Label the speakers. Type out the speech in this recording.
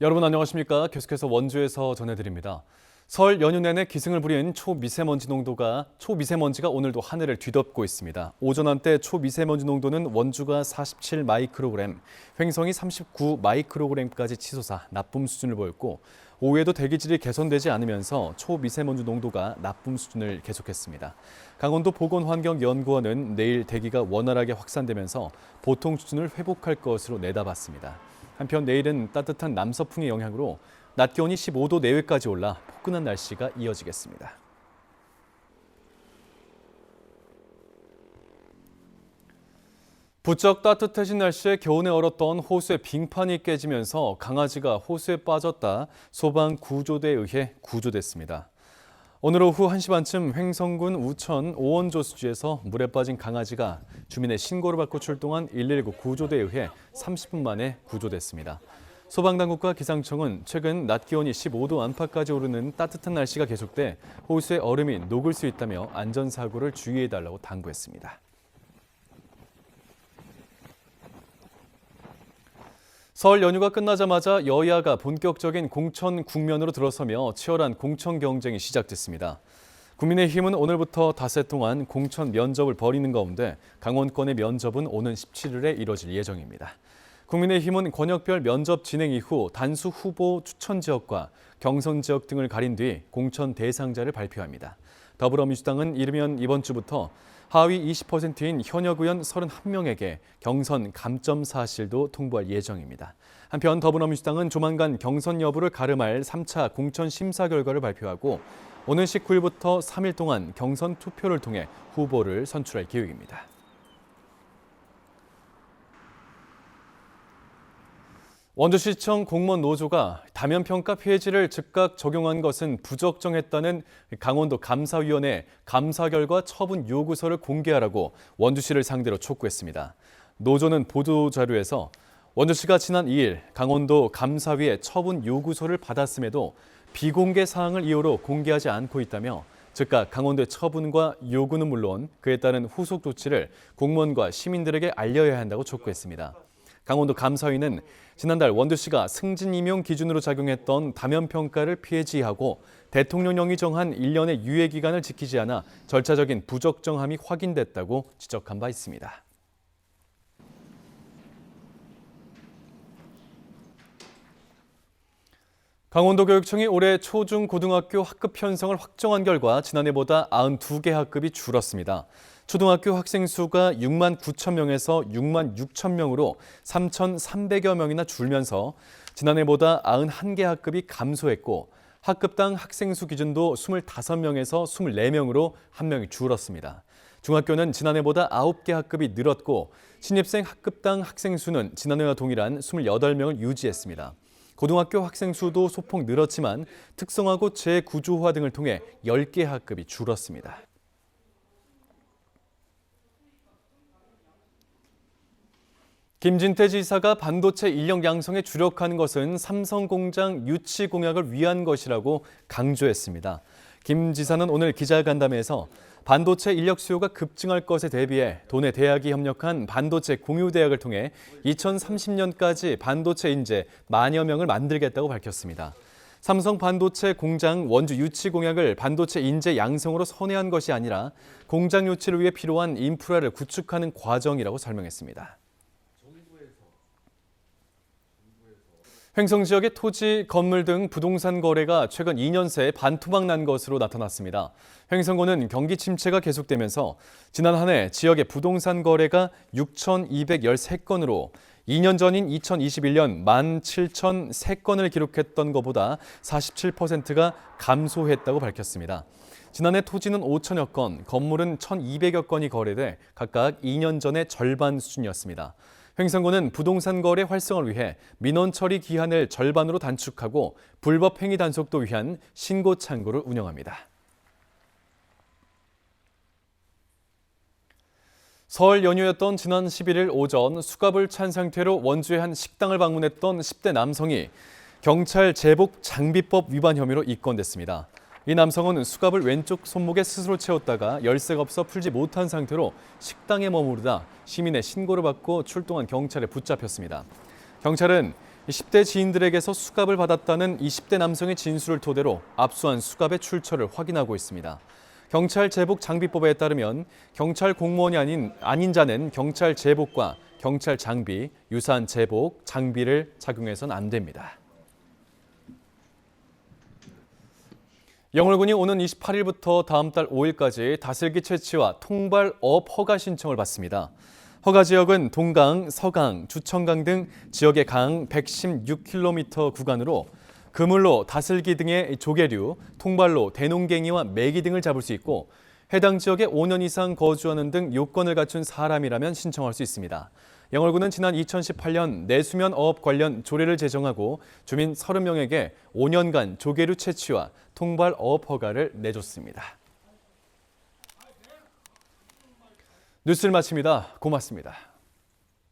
Speaker 1: 여러분 안녕하십니까? 계속해서 원주에서 전해드립니다. 설 연휴 내내 기승을 부린 초미세먼지 농도가 초미세먼지가 오늘도 하늘을 뒤덮고 있습니다. 오전 한때 초미세먼지 농도는 원주가 47 마이크로그램, 횡성이 39 마이크로그램까지 치솟아 나쁨 수준을 보였고 오후에도 대기질이 개선되지 않으면서 초미세먼지 농도가 나쁨 수준을 계속했습니다. 강원도 보건환경연구원은 내일 대기가 원활하게 확산되면서 보통 수준을 회복할 것으로 내다봤습니다. 한편 내일은 따뜻한 남서풍의 영향으로 낮 기온이 15도 내외까지 올라 포근한 날씨가 이어지겠습니다. 부쩍 따뜻해진 날씨에 겨우내 얼었던 호수의 빙판이 깨지면서 강아지가 호수에 빠졌다 소방 구조대에 의해 구조됐습니다. 오늘 오후 1시 반쯤 횡성군 우천 오원조수지에서 물에 빠진 강아지가 주민의 신고를 받고 출동한 119 구조대에 의해 30분 만에 구조됐습니다. 소방당국과 기상청은 최근 낮 기온이 15도 안팎까지 오르는 따뜻한 날씨가 계속돼 호수의 얼음이 녹을 수 있다며 안전사고를 주의해달라고 당부했습니다. 설 연휴가 끝나자마자 여야가 본격적인 공천 국면으로 들어서며 치열한 공천 경쟁이 시작됐습니다. 국민의힘은 오늘부터 닷새 동안 공천 면접을 벌이는 가운데 강원권의 면접은 오는 17일에 이뤄질 예정입니다. 국민의힘은 권역별 면접 진행 이후 단수 후보 추천 지역과 경선 지역 등을 가린 뒤 공천 대상자를 발표합니다. 더불어민주당은 이르면 이번 주부터 하위 20%인 현역 의원 31명에게 경선 감점 사실도 통보할 예정입니다. 한편 더불어민주당은 조만간 경선 여부를 가름할 3차 공천 심사 결과를 발표하고 오는 19일부터 3일 동안 경선 투표를 통해 후보를 선출할 계획입니다. 원주시청 공무원 노조가 다면평가 폐지를 즉각 적용한 것은 부적정했다는 강원도 감사위원회 감사 결과 처분 요구서를 공개하라고 원주시를 상대로 촉구했습니다. 노조는 보도자료에서 원주시가 지난 2일 강원도 감사위의 처분 요구서를 받았음에도 비공개 사항을 이유로 공개하지 않고 있다며 즉각 강원도의 처분과 요구는 물론 그에 따른 후속 조치를 공무원과 시민들에게 알려야 한다고 촉구했습니다. 강원도 감사위는 지난달 원주시가 승진 임용 기준으로 작용했던 다면 평가를 폐지하고 대통령령이 정한 1년의 유예 기간을 지키지 않아 절차적인 부적정함이 확인됐다고 지적한 바 있습니다. 강원도 교육청이 올해 초중고등학교 학급 편성을 확정한 결과 지난해보다 92개 학급이 줄었습니다. 초등학교 학생 수가 6만 9천 명에서 6만 6천 명으로 3,300여 명이나 줄면서 지난해보다 91개 학급이 감소했고 학급당 학생 수 기준도 25명에서 24명으로 한 명이 줄었습니다. 중학교는 지난해보다 9개 학급이 늘었고 신입생 학급당 학생 수는 지난해와 동일한 28명을 유지했습니다. 고등학교 학생 수도 소폭 늘었지만 특성화고 재구조화 등을 통해 10개 학급이 줄었습니다. 김진태 지사가 반도체 인력 양성에 주력하는 것은 삼성 공장 유치 공약을 위한 것이라고 강조했습니다. 김 지사는 오늘 기자간담회에서 반도체 인력 수요가 급증할 것에 대비해 도내 대학이 협력한 반도체 공유대학을 통해 2030년까지 반도체 인재 만여 명을 만들겠다고 밝혔습니다. 삼성 반도체 공장 원주 유치 공약을 반도체 인재 양성으로 선회한 것이 아니라 공장 유치를 위해 필요한 인프라를 구축하는 과정이라고 설명했습니다. 횡성 지역의 토지, 건물 등 부동산 거래가 최근 2년 새 반토막 난 것으로 나타났습니다. 횡성군은 경기 침체가 계속되면서 지난 한 해 지역의 부동산 거래가 6,213건으로 2년 전인 2021년 17,003건을 기록했던 것보다 47%가 감소했다고 밝혔습니다. 지난해 토지는 5천여 건, 건물은 1,200여 건이 거래돼 각각 2년 전의 절반 수준이었습니다. 횡성군은 부동산 거래 활성화를 위해 민원 처리 기한을 절반으로 단축하고 불법 행위 단속도 위한 신고 창구를 운영합니다. 설 연휴였던 지난 11일 오전 수갑을 찬 상태로 원주의 한 식당을 방문했던 10대 남성이 경찰 제복 장비법 위반 혐의로 입건됐습니다. 이 남성은 수갑을 왼쪽 손목에 스스로 채웠다가 열쇠가 없어 풀지 못한 상태로 식당에 머무르다 시민의 신고를 받고 출동한 경찰에 붙잡혔습니다. 경찰은 10대 지인들에게서 수갑을 받았다는 20대 남성의 진술을 토대로 압수한 수갑의 출처를 확인하고 있습니다. 경찰 제복 장비법에 따르면 경찰 공무원이 아닌 아닌 자는 경찰 제복과 경찰 장비, 유사한 제복, 장비를 착용해서는 안 됩니다. 영월군이 오는 28일부터 다음 달 5일까지 다슬기 채취와 통발 어업 허가 신청을 받습니다. 허가 지역은 동강, 서강, 주천강 등 지역의 강 116km 구간으로 그물로 다슬기 등의 조개류, 통발로 대농갱이와 메기 등을 잡을 수 있고 해당 지역에 5년 이상 거주하는 등 요건을 갖춘 사람이라면 신청할 수 있습니다. 영월군은 지난 2018년 내수면 어업 관련 조례를 제정하고 주민 30명에게 5년간 조개류 채취와 통발 어업 허가를 내줬습니다. 뉴스를 마칩니다. 고맙습니다.